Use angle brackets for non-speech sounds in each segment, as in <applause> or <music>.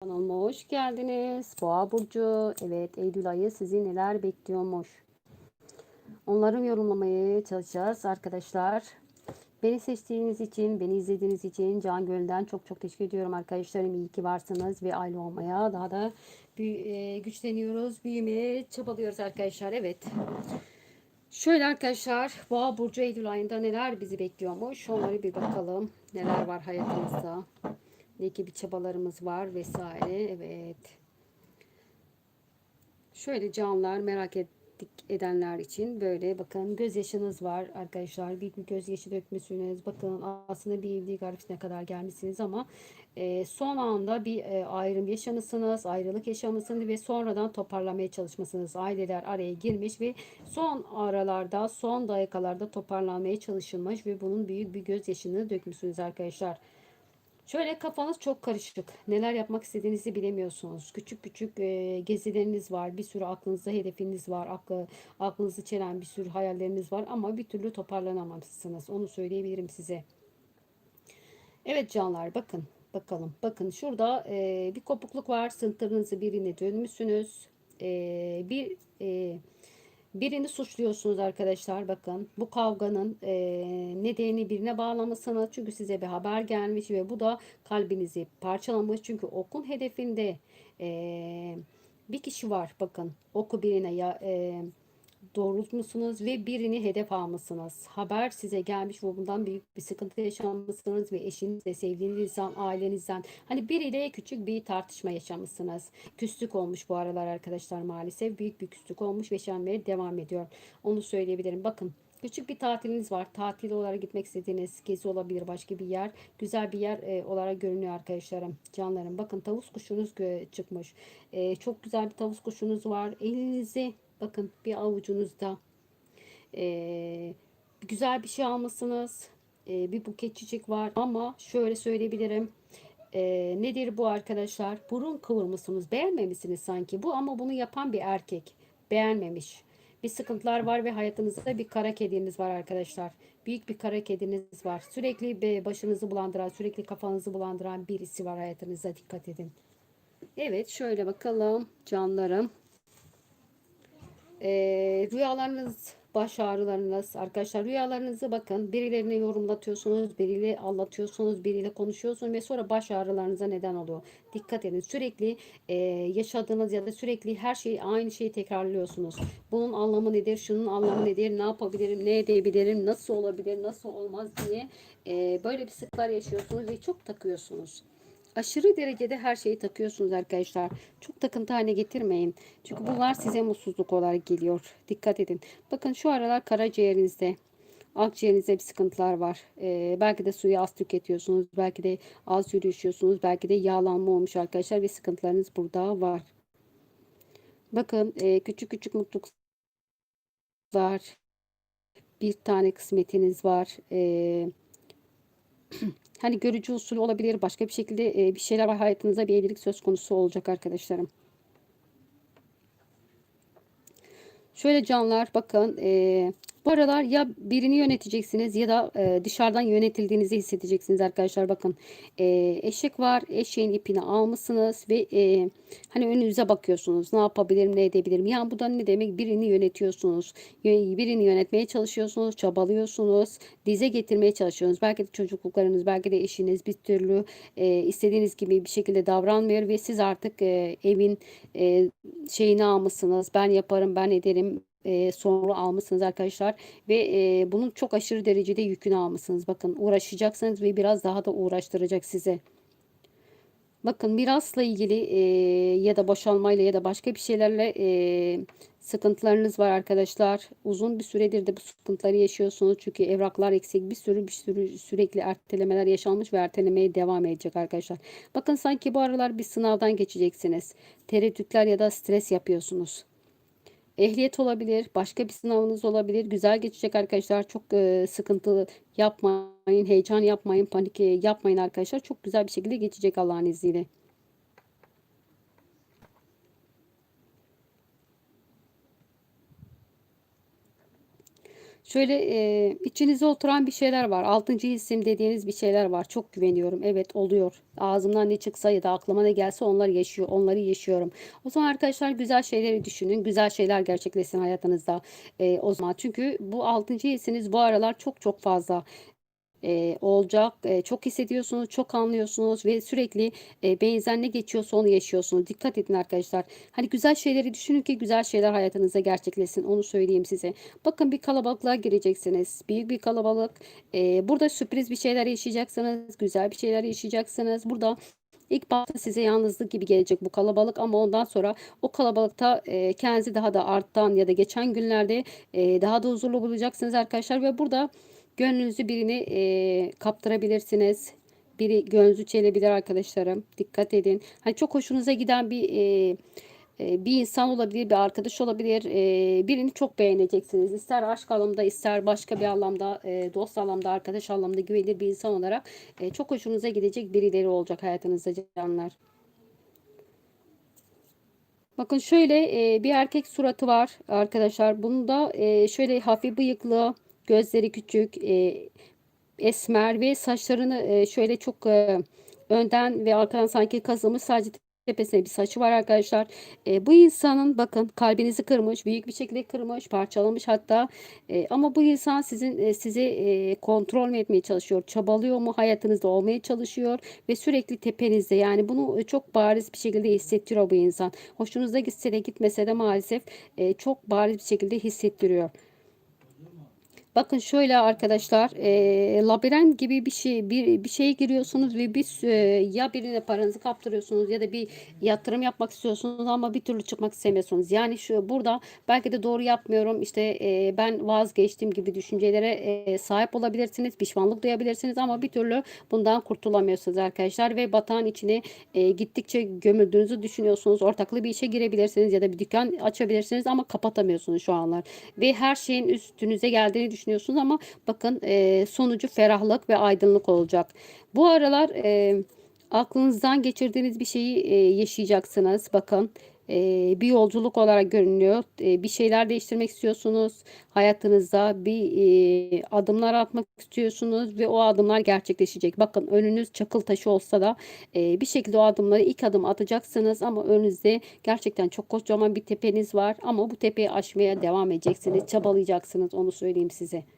Kanalıma hoş geldiniz. Boğa Burcu. Evet Eylül ayı sizi neler bekliyormuş. Onları yorumlamaya çalışacağız arkadaşlar. Beni seçtiğiniz için, beni izlediğiniz için Can Göl'den çok çok teşekkür ediyorum arkadaşlarım. İyi ki varsınız ve aile olmaya daha da e, güçleniyoruz, büyümeye çabalıyoruz arkadaşlar. Evet. Şöyle arkadaşlar Boğa Burcu Eylül ayında neler bizi bekliyormuş. Onları bir bakalım. Neler var hayatımızda. Ne gibi çabalarımız var vesaire. Evet. Şöyle canlar merak ettik edenler için böyle bakın gözyaşınız var arkadaşlar. Büyük bir gözyaşı dökmüşsünüz. Bakın aslında bir evlilik arifesine kadar gelmişsiniz ama e, son anda bir e, ayrım yaşamışsınız. Ayrılık yaşamışsınız ve sonradan toparlamaya çalışmışsınız. Aileler araya girmiş ve son aralarda son dakikalarda toparlanmaya çalışılmış ve bunun büyük bir gözyaşını dökmüşsünüz arkadaşlar. Şöyle kafanız çok karışık. Neler yapmak istediğinizi bilemiyorsunuz. Küçük küçük e, gezileriniz var. Bir sürü aklınızda hedefiniz var. Aklı, aklınızı çelen bir sürü hayalleriniz var. Ama bir türlü toparlanamamışsınız. Onu söyleyebilirim size. Evet canlar bakın. Bakalım. Bakın şurada e, bir kopukluk var. Sırtınızı birine dönmüşsünüz. E, bir e, Birini suçluyorsunuz arkadaşlar bakın. Bu kavganın e, nedeni birine bağlamışsınız çünkü size bir haber gelmiş ve bu da kalbinizi parçalamış. Çünkü okun hedefinde e, bir kişi var bakın. Oku birine ya e, doğrultmuşsunuz ve birini hedef almışsınız. Haber size gelmiş ve bundan büyük bir sıkıntı yaşamışsınız ve eşinizle, sevdiğinizden, ailenizden hani biriyle küçük bir tartışma yaşamışsınız. Küslük olmuş bu aralar arkadaşlar maalesef. Büyük bir küslük olmuş ve yaşanmaya devam ediyor. Onu söyleyebilirim. Bakın Küçük bir tatiliniz var. Tatil olarak gitmek istediğiniz gezi olabilir başka bir yer. Güzel bir yer e, olarak görünüyor arkadaşlarım. Canlarım. Bakın tavus kuşunuz çıkmış. E, çok güzel bir tavus kuşunuz var. Elinizi Bakın bir avucunuzda ee, güzel bir şey almışsınız. Ee, bir buket çiçek var ama şöyle söyleyebilirim. Ee, nedir bu arkadaşlar? Burun kıvırmışsınız. Beğenmemişsiniz sanki bu ama bunu yapan bir erkek. Beğenmemiş. Bir sıkıntılar var ve hayatınızda bir kara kediniz var arkadaşlar. Büyük bir kara kediniz var. Sürekli başınızı bulandıran, sürekli kafanızı bulandıran birisi var hayatınızda. Dikkat edin. Evet şöyle bakalım canlarım. E, rüyalarınız, baş ağrılarınız, arkadaşlar rüyalarınızı bakın birilerine yorumlatıyorsunuz, biriyle anlatıyorsunuz, biriyle konuşuyorsunuz ve sonra baş ağrılarınıza neden oluyor. Dikkat edin sürekli e, yaşadığınız ya da sürekli her şeyi aynı şeyi tekrarlıyorsunuz. Bunun anlamı nedir, şunun anlamı nedir, ne yapabilirim, ne edebilirim, nasıl olabilir, nasıl olmaz diye e, böyle bir sıklar yaşıyorsunuz ve çok takıyorsunuz aşırı derecede her şeyi takıyorsunuz arkadaşlar. Çok takıntı haline getirmeyin. Çünkü bunlar size mutsuzluk olarak geliyor. Dikkat edin. Bakın şu aralar karaciğerinizde akciğerinizde bir sıkıntılar var. Ee, belki de suyu az tüketiyorsunuz. Belki de az yürüyüşüyorsunuz. Belki de yağlanma olmuş arkadaşlar ve sıkıntılarınız burada var. Bakın e, küçük küçük mutluluklar bir tane kısmetiniz var. Eee <clears throat> hani görücü usulü olabilir. Başka bir şekilde e, bir şeyler var hayatınızda bir evlilik söz konusu olacak arkadaşlarım. Şöyle canlar bakın e, bu aralar ya birini yöneteceksiniz ya da e, dışarıdan yönetildiğinizi hissedeceksiniz arkadaşlar. Bakın e, eşek var. Eşeğin ipini almışsınız ve e, hani önünüze bakıyorsunuz. Ne yapabilirim, ne edebilirim? Yani bu da ne demek? Birini yönetiyorsunuz. Birini yönetmeye çalışıyorsunuz, çabalıyorsunuz. Dize getirmeye çalışıyorsunuz. Belki de çocukluklarınız, belki de eşiniz bir türlü e, istediğiniz gibi bir şekilde davranmıyor ve siz artık e, evin e, şeyini almışsınız. Ben yaparım, ben ederim sonra almışsınız arkadaşlar ve e, bunun çok aşırı derecede yükünü almışsınız. Bakın uğraşacaksınız ve biraz daha da uğraştıracak size. Bakın mirasla ilgili e, ya da boşalmayla ya da başka bir şeylerle e, sıkıntılarınız var arkadaşlar. Uzun bir süredir de bu sıkıntıları yaşıyorsunuz. Çünkü evraklar eksik bir sürü bir sürü sürekli ertelemeler yaşanmış ve ertelemeye devam edecek arkadaşlar. Bakın sanki bu aralar bir sınavdan geçeceksiniz. Tereddütler ya da stres yapıyorsunuz. Ehliyet olabilir, başka bir sınavınız olabilir. Güzel geçecek arkadaşlar. Çok e, sıkıntı yapmayın, heyecan yapmayın, panik e, yapmayın arkadaşlar. Çok güzel bir şekilde geçecek Allah'ın izniyle. Şöyle e, içinize oturan bir şeyler var. Altıncı hissim dediğiniz bir şeyler var. Çok güveniyorum. Evet oluyor. Ağzımdan ne çıksa ya da aklıma ne gelse onlar yaşıyor. Onları yaşıyorum. O zaman arkadaşlar güzel şeyleri düşünün. Güzel şeyler gerçekleşsin hayatınızda. E, o zaman çünkü bu altıncı hissiniz bu aralar çok çok fazla olacak. Çok hissediyorsunuz, çok anlıyorsunuz ve sürekli e, beyninizden ne geçiyorsa onu yaşıyorsunuz. Dikkat edin arkadaşlar. Hani güzel şeyleri düşünün ki güzel şeyler hayatınızda gerçekleşsin. Onu söyleyeyim size. Bakın bir kalabalıklığa gireceksiniz. Büyük bir kalabalık. Burada sürpriz bir şeyler yaşayacaksınız. Güzel bir şeyler yaşayacaksınız. Burada İlk başta size yalnızlık gibi gelecek bu kalabalık ama ondan sonra o kalabalıkta e, kendinizi daha da arttan ya da geçen günlerde e, daha da huzurlu bulacaksınız arkadaşlar ve burada Gönlünüzü birini e, kaptırabilirsiniz. Biri gönlünüzü çelebilir arkadaşlarım. Dikkat edin. Hani çok hoşunuza giden bir e, e, bir insan olabilir, bir arkadaş olabilir. E, birini çok beğeneceksiniz. İster aşk anlamda, ister başka bir anlamda, e, dost anlamda, arkadaş anlamda güvenilir bir insan olarak çok hoşunuza gidecek birileri olacak hayatınızda canlar. Bakın şöyle bir erkek suratı var arkadaşlar. Bunda şöyle hafif bıyıklı, Gözleri küçük, e, esmer ve saçlarını e, şöyle çok e, önden ve arkadan sanki kazılmış sadece tepesine bir saçı var arkadaşlar. E, bu insanın bakın kalbinizi kırmış, büyük bir şekilde kırmış, parçalamış hatta. E, ama bu insan sizin e, sizi e, kontrol mü etmeye çalışıyor? Çabalıyor mu? Hayatınızda olmaya çalışıyor ve sürekli tepenizde. Yani bunu çok bariz bir şekilde hissettiriyor bu insan. Hoşunuza gitse de gitmese de maalesef e, çok bariz bir şekilde hissettiriyor. Bakın şöyle arkadaşlar e, labirent gibi bir şey bir, bir şeye giriyorsunuz ve bir e, ya birine paranızı kaptırıyorsunuz ya da bir yatırım yapmak istiyorsunuz ama bir türlü çıkmak istemiyorsunuz. Yani şu burada belki de doğru yapmıyorum işte e, ben vazgeçtim gibi düşüncelere e, sahip olabilirsiniz. Pişmanlık duyabilirsiniz ama bir türlü bundan kurtulamıyorsunuz arkadaşlar ve batağın içine e, gittikçe gömüldüğünüzü düşünüyorsunuz. Ortaklı bir işe girebilirsiniz ya da bir dükkan açabilirsiniz ama kapatamıyorsunuz şu anlar. Ve her şeyin üstünüze geldiğini düşünüyorsunuz düşünüyorsunuz ama bakın e, sonucu ferahlık ve aydınlık olacak. Bu aralar e, aklınızdan geçirdiğiniz bir şeyi e, yaşayacaksınız. Bakın e, bir yolculuk olarak görünüyor. E, bir şeyler değiştirmek istiyorsunuz. Hayatınızda bir e, adımlar atmak istiyorsunuz ve o adımlar gerçekleşecek. Bakın önünüz çakıl taşı olsa da e, bir şekilde o adımları ilk adım atacaksınız ama önünüzde gerçekten çok kocaman bir tepeniz var ama bu tepeyi aşmaya devam edeceksiniz. Çabalayacaksınız onu söyleyeyim size.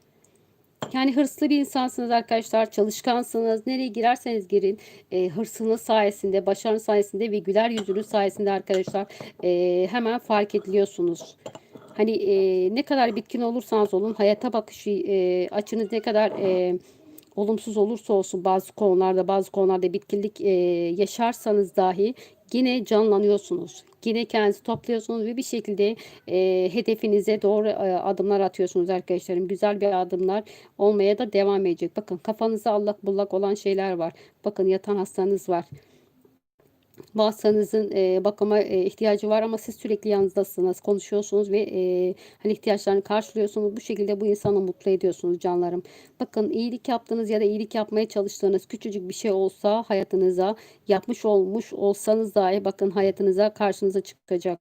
Yani hırslı bir insansınız arkadaşlar. Çalışkansınız. Nereye girerseniz girin. E, hırsınız sayesinde, başarınız sayesinde ve güler yüzünüz sayesinde arkadaşlar e, hemen fark ediliyorsunuz. Hani e, ne kadar bitkin olursanız olun hayata bakışı e, açınız ne kadar e, olumsuz olursa olsun bazı konularda bazı konularda bitkinlik e, yaşarsanız dahi yine canlanıyorsunuz. Yine kendinizi topluyorsunuz ve bir şekilde e, hedefinize doğru e, adımlar atıyorsunuz arkadaşlarım. Güzel bir adımlar olmaya da devam edecek. Bakın kafanızda allak bullak olan şeyler var. Bakın yatan hastanız var. Bazılarınızın e, bakıma e, ihtiyacı var ama siz sürekli yanınızdasınız, konuşuyorsunuz ve e, hani ihtiyaçlarını karşılıyorsunuz. Bu şekilde bu insanı mutlu ediyorsunuz canlarım. Bakın iyilik yaptığınız ya da iyilik yapmaya çalıştığınız küçücük bir şey olsa hayatınıza yapmış olmuş olsanız dahi bakın hayatınıza karşınıza çıkacak.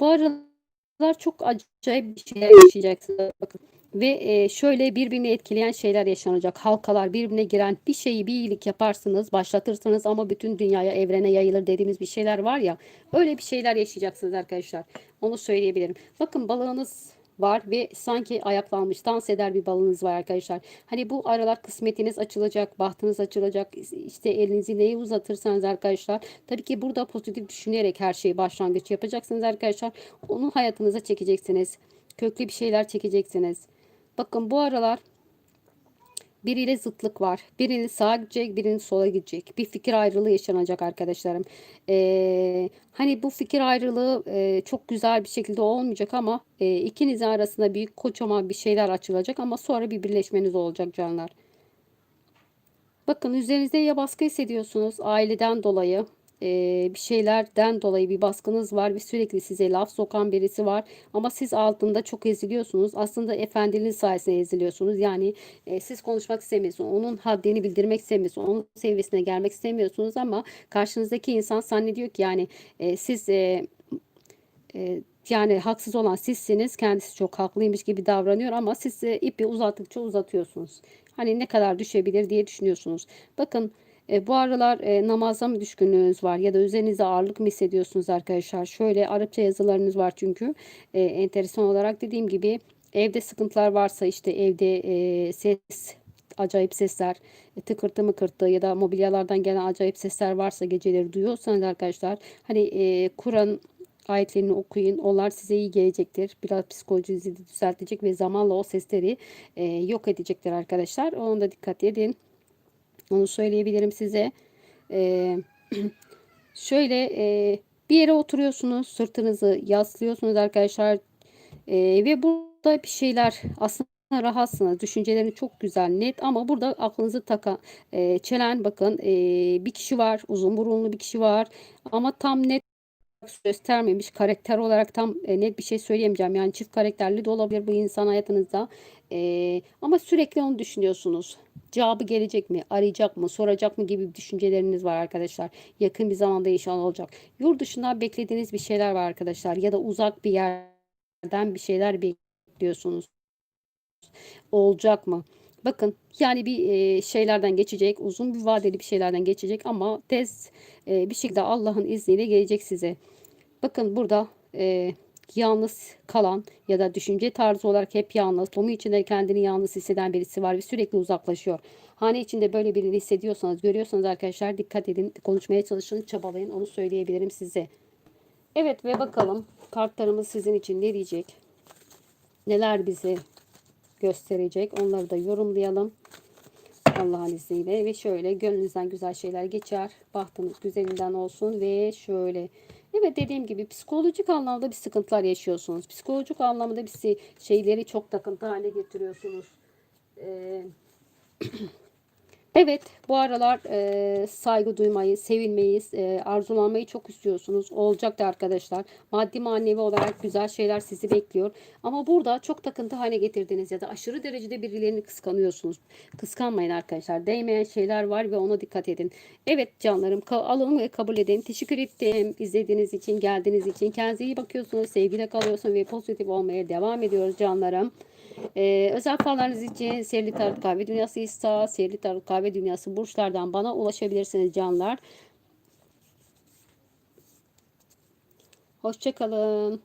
Bu aralar çok acayip bir şeyler yaşayacaksınız. Bakın ve e, şöyle birbirini etkileyen şeyler yaşanacak. Halkalar birbirine giren bir şeyi bir iyilik yaparsınız, başlatırsınız ama bütün dünyaya, evrene yayılır dediğimiz bir şeyler var ya. Öyle bir şeyler yaşayacaksınız arkadaşlar. Onu söyleyebilirim. Bakın balığınız var ve sanki ayaklanmış dans eder bir balınız var arkadaşlar. Hani bu aralar kısmetiniz açılacak, bahtınız açılacak. İşte elinizi neye uzatırsanız arkadaşlar. Tabii ki burada pozitif düşünerek her şeyi başlangıç yapacaksınız arkadaşlar. Onu hayatınıza çekeceksiniz. Köklü bir şeyler çekeceksiniz. Bakın bu aralar biriyle zıtlık var. Birinin sağa gidecek, birinin sola gidecek. Bir fikir ayrılığı yaşanacak arkadaşlarım. Ee, hani bu fikir ayrılığı e, çok güzel bir şekilde olmayacak ama e, ikinizin arasında büyük kocaman bir şeyler açılacak ama sonra bir birleşmeniz olacak canlar. Bakın üzerinizde ya baskı hissediyorsunuz aileden dolayı e, bir şeylerden dolayı bir baskınız var ve sürekli size laf sokan birisi var ama siz altında çok eziliyorsunuz. Aslında efendiliğin sayesinde eziliyorsunuz. Yani e, siz konuşmak istemiyorsunuz. Onun haddini bildirmek istemiyorsunuz. Onun seviyesine gelmek istemiyorsunuz ama karşınızdaki insan zannediyor ki yani e, siz e, e, yani haksız olan sizsiniz. Kendisi çok haklıymış gibi davranıyor ama siz ipi uzattıkça uzatıyorsunuz. Hani ne kadar düşebilir diye düşünüyorsunuz. Bakın e, bu aralar e, namaza mı düşkünlüğünüz var ya da üzerinizde ağırlık mı hissediyorsunuz arkadaşlar? Şöyle Arapça yazılarınız var çünkü e, enteresan olarak dediğim gibi evde sıkıntılar varsa işte evde e, ses acayip sesler, e, tıkırtı mıkırtı ya da mobilyalardan gelen acayip sesler varsa geceleri duyuyorsanız arkadaşlar hani e, Kur'an ayetlerini okuyun. Onlar size iyi gelecektir. Biraz psikolojinizi düzeltecek ve zamanla o sesleri e, yok edecektir arkadaşlar. Ona da dikkat edin. Onu söyleyebilirim size. E, <clears throat> şöyle e, bir yere oturuyorsunuz. Sırtınızı yaslıyorsunuz arkadaşlar. E, ve burada bir şeyler aslında rahatsınız. Düşünceleri çok güzel, net ama burada aklınızı takan, e, çelen bakın e, bir kişi var. Uzun burunlu bir kişi var. Ama tam net göstermemiş. Karakter olarak tam e, net bir şey söyleyemeyeceğim. Yani çift karakterli de olabilir bu insan hayatınızda. E, ama sürekli onu düşünüyorsunuz. Cevabı gelecek mi? Arayacak mı? Soracak mı gibi düşünceleriniz var arkadaşlar. Yakın bir zamanda inşallah olacak. Yurt dışında beklediğiniz bir şeyler var arkadaşlar. Ya da uzak bir yerden bir şeyler bekliyorsunuz. Olacak mı? Bakın yani bir e, şeylerden geçecek, uzun bir vadeli bir şeylerden geçecek ama tez e, bir şekilde Allah'ın izniyle gelecek size. Bakın burada e, yalnız kalan ya da düşünce tarzı olarak hep yalnız, tomu içinde kendini yalnız hisseden birisi var ve sürekli uzaklaşıyor. Hane içinde böyle birini hissediyorsanız, görüyorsanız arkadaşlar dikkat edin, konuşmaya çalışın, çabalayın. Onu söyleyebilirim size. Evet ve bakalım kartlarımız sizin için ne diyecek? Neler bizi gösterecek? Onları da yorumlayalım. Allah'ın izniyle ve şöyle gönlünüzden güzel şeyler geçer. Bahtınız güzelinden olsun ve şöyle Evet dediğim gibi psikolojik anlamda bir sıkıntılar yaşıyorsunuz. Psikolojik anlamda bir şeyleri çok takıntı hale getiriyorsunuz. Ee, <clears throat> Evet, bu aralar e, saygı duymayı, sevilmeyi, e, arzulanmayı çok istiyorsunuz. Olacak da arkadaşlar. Maddi manevi olarak güzel şeyler sizi bekliyor. Ama burada çok takıntı haline getirdiniz ya da aşırı derecede birilerini kıskanıyorsunuz. Kıskanmayın arkadaşlar. Değmeyen şeyler var ve ona dikkat edin. Evet canlarım, alın ve kabul edin. Teşekkür ettim izlediğiniz için, geldiğiniz için. Kendinize iyi bakıyorsunuz, sevgiyle kalıyorsunuz ve pozitif olmaya devam ediyoruz canlarım. Ee, özel fallarınız için Seyirli Tarot Kahve Dünyası İsta, Seyirli Tarot Kahve Dünyası burçlardan bana ulaşabilirsiniz canlar. Hoşçakalın.